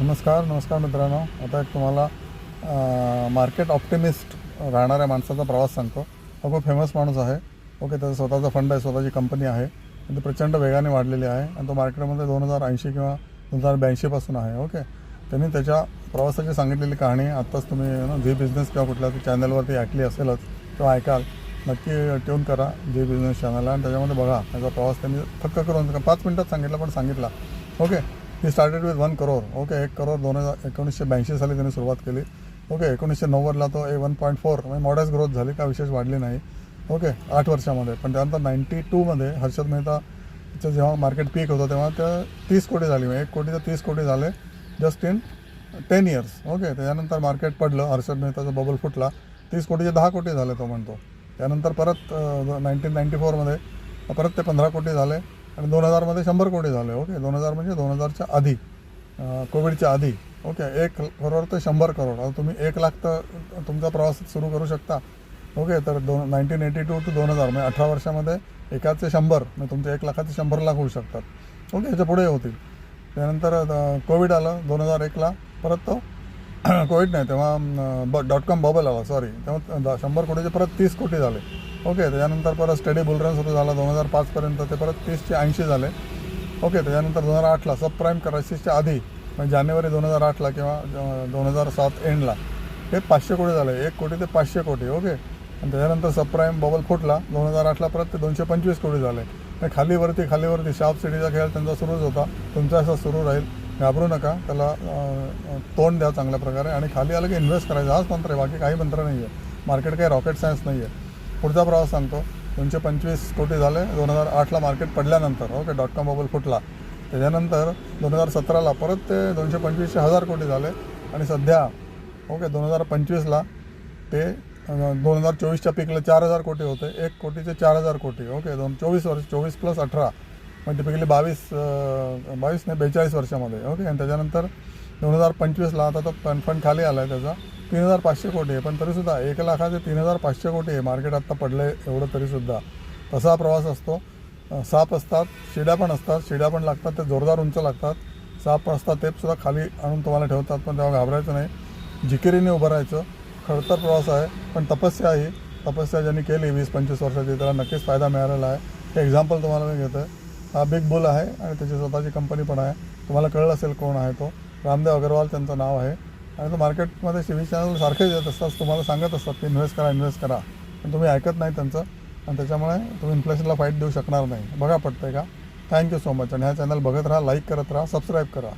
नमस्कार नमस्कार मित्रांनो. आता एक तुम्हाला मार्केट ऑप्टिमिस्ट राहणाऱ्या माणसाचा प्रवास सांगतो. हा खूप फेमस माणूस आहे. ओके त्याचा स्वतःचा फंड आहे स्वतःची कंपनी आहे. आणि ती प्रचंड वेगाने वाढलेली आहे. आणि तो मार्केटमध्ये दोन हजार ऐंशी किंवा दोन हजार ब्याऐंशीपासून आहे. ओके त्यांनी त्याच्या प्रवासाची सांगितलेली कहाणी आत्ताच तुम्ही ना झी बिझनेस किंवा कुठल्या चॅनलवरती ऐकली असेलच किंवा ऐकाल नक्की ट्यून करा झी बिझनेस चॅनलला आणि त्याच्यामध्ये बघा त्याचा प्रवास त्यांनी थक्क करून पाच मिनटात सांगितला पण सांगितला. Okay he started with one crore okay एक करोड दोन हजार एकोणीसशे ब्याऐंशी साली त्यांनी सुरुवात केली. ओके एकोणीसशे नव्वदला तो ए वन पॉईंट फोर म्हणजे मॉडेस्ट ग्रोथ झाली का विशेष वाढली नाही. ओके आठ वर्षामध्ये. पण त्यानंतर नाईन्टी टूमध्ये हर्षद मेहताचं जेव्हा मार्केट पीक होतं तेव्हा त्या तीस कोटी झाली. म्हणजे एक कोटी तर तीस कोटी झाले just in ten years okay त्याच्यानंतर मार्केट पडलं हर्षद मेहताचा बबल फुटला. तीस कोटीचे दहा कोटी झाले तो म्हणतो. त्यानंतर परत नाईन्टीन नाईन्टी फोरमध्ये परत ते पंधरा कोटी झाले. आणि दोन हजारमध्ये शंभर कोटी झाले ओके? दोन हजार म्हणजे दोन हजारच्या आधी कोविडच्या आधी ओके? एक करोड ते शंभर करोड. आता तुम्ही एक लाख तर तुमचा प्रवास सुरू करू शकता ओके? तर दोन नाईन्टीन एटी टू टू दोन हजार म्हणजे अठरा वर्षामध्ये एकाचे शंभर म्हणजे तुमचे एक लाखाचे शंभर लाख होऊ शकतात ओके? याच्यापुढे होतील. त्यानंतर कोविड आलं दोन हजार एकला परत तो कोविड नाही तेव्हा ब डॉट कॉम बबल आला सॉरी तेव्हा द- शंभर कोटीचे परत तीस कोटी झाले. ओके त्याच्यानंतर परत स्टडी बुलरन सुरू झाला दोन हजार पाचपर्यंत ते परत तीसचे ऐंशी झाले. ओके त्याच्यानंतर दोन हजार आठला सब प्राईम क्रायसिसच्या आधी म्हणजे जानेवारी दोन हजार आठला किंवा दोन हजार सात एंडला हे पाचशे कोटी झाले. एक कोटी ते पाचशे कोटी ओके. आणि त्याच्यानंतर सबप्राईम बबल फुटला दोन हजार आठला परत ते दोनशे पंचवीस कोटी झाले. हे खालीवरती खालीवरती शार्प सिटीचा खेळ त्यांचा सुरूच होता. तुमचा असा सुरू राहील. घाबरू नका. त्याला तोंड द्या चांगल्या प्रकारे. आणि खाली आलं की इन्व्हेस्ट करायचं. हाच मंत्र आहे. बाकी काही मंत्र नाही आहे मार्केट काही रॉकेट सायन्स नाही आहे पुढचा प्रवास सांगतो. दोनशे पंचवीस कोटी झाले. दोन हजार आठला मार्केट पडल्यानंतर ओके डॉट कॉम बबल फुटला. त्याच्यानंतर दोन हजार सतराला परत ते दोनशे पंचवीसशे हजार कोटी झाले. आणि सध्या हो, ओके दोन हजार पंचवीसला ते दोन हजार चोवीसच्या पिकला चार हजार कोटी होते. एक कोटीचे चार हजार कोटी हो, ओके दोन चोवीस वर्ष चोवीस प्लस अठरा. म्हणजे टिपिकली बावीस बावीस नाही बेचाळीस वर्षामध्ये हो, ओके आणि त्याच्यानंतर दोन हजार पंचवीसला आता तो पण फंड खाली आला आहे त्याचा. तीन हजार पाचशे कोटी आहे पण तरीसुद्धा एक लाखाचे तीन हजार पाचशे कोटी आहे. मार्केट आत्ता पडलं आहे एवढं तरीसुद्धा. तसा प्रवास असतो. साप असतात शिड्या पण असतात. शिड्या पण लागतात ते जोरदार उंच लागतात. साप असतात ते सुद्धा खाली आणून तुम्हाला ठेवतात पण तेव्हा घाबरायचं नाही. जिकिरीने उभं राहायचं. खडतर प्रवास आहे पण तपस्या ही तपस्या ज्यांनी केली वीस पंचवीस वर्षाची त्याला नक्कीच फायदा मिळालेला आहे. हे एक्झाम्पल तुम्हाला मी घेतो आहे हा बिग बुल आहे आणि त्याची स्वतःची कंपनी पण आहे. तुम्हाला कळलं असेल कोण आहे तो. रामदेव अग्रवाल त्यांचं नाव आहे. आणि तो मार्केटमध्ये टी व्ही चॅनल सारखेच येत असतात तुम्हाला सांगत असतात की इन्व्हेस्ट करा इन्व्हेस्ट करा. पण तुम्ही ऐकत नाही त्यांचं आणि त्याच्यामुळे तुम्ही इन्फ्लेशनला फाईट देऊ शकणार नाही. बघा पडतं आहे का थँक्यू सो मच आणि हा चॅनल बघत राहा लाईक करत राहा सबस्क्राईब करा.